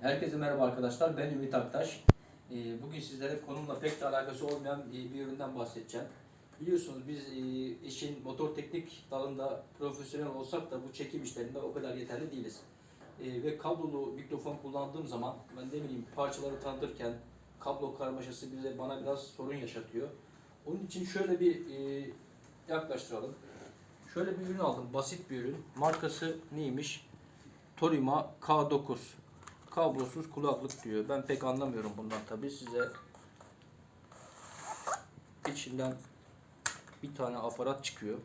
Herkese merhaba arkadaşlar. Ben Ümit Aktaş. Ee, Bugün sizlere konumla pek de alakası olmayan e, bir üründen bahsedeceğim. Biliyorsunuz biz e, işin motor teknik dalında profesyonel olsak da bu çekim işlerinde o kadar yeterli değiliz. E, Ve kablolu mikrofon kullandığım zaman ben ne bileyim parçaları tanıtırken kablo karmaşası bize bana biraz sorun yaşatıyor. Onun için şöyle bir e, yaklaştıralım. Şöyle bir ürün aldım. Basit bir ürün. Markası neymiş? Torima K9 kablosuz kulaklık diyor. Ben pek anlamıyorum bundan tabi. Size içinden bir tane aparat çıkıyor.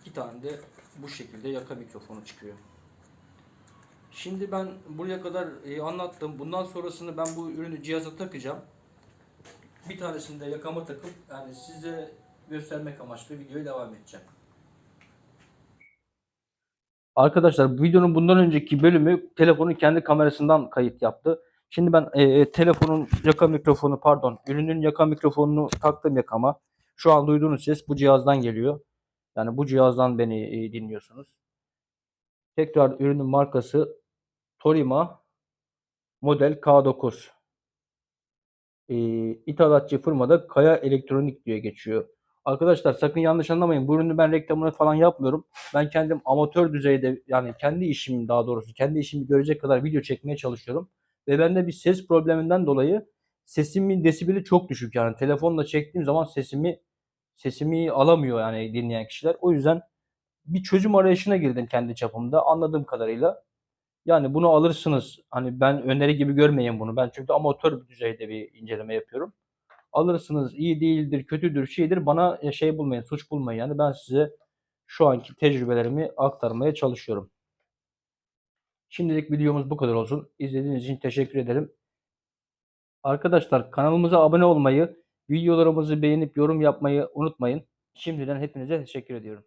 İki tane de bu şekilde yaka mikrofonu çıkıyor. Şimdi ben buraya kadar e, anlattım. Bundan sonrasını ben bu ürünü cihaza takacağım. Bir tanesini de yakama takıp yani size göstermek amaçlı videoya devam edeceğim. Arkadaşlar videonun bundan önceki bölümü telefonun kendi kamerasından kayıt yaptı. Şimdi ben e, telefonun yaka mikrofonu pardon ürünün yaka mikrofonunu taktım yakama. Şu an duyduğunuz ses bu cihazdan geliyor. Yani bu cihazdan beni e, dinliyorsunuz. Tekrar ürünün markası Torima model K9. E, ithalatçı firmada Kaya Elektronik diye geçiyor. Arkadaşlar sakın yanlış anlamayın. Bu ürünü ben reklamını falan yapmıyorum. Ben kendim amatör düzeyde yani kendi işim daha doğrusu kendi işimi görecek kadar video çekmeye çalışıyorum. Ve bende bir ses probleminden dolayı sesimin desibeli çok düşük yani telefonla çektiğim zaman sesimi sesimi alamıyor yani dinleyen kişiler. O yüzden bir çözüm arayışına girdim kendi çapımda anladığım kadarıyla. Yani bunu alırsınız. Hani ben öneri gibi görmeyin bunu. Ben çünkü amatör bir düzeyde bir inceleme yapıyorum alırsınız iyi değildir, kötüdür, şeydir bana e, şey bulmayın, suç bulmayın. Yani ben size şu anki tecrübelerimi aktarmaya çalışıyorum. Şimdilik videomuz bu kadar olsun. İzlediğiniz için teşekkür ederim. Arkadaşlar kanalımıza abone olmayı, videolarımızı beğenip yorum yapmayı unutmayın. Şimdiden hepinize teşekkür ediyorum.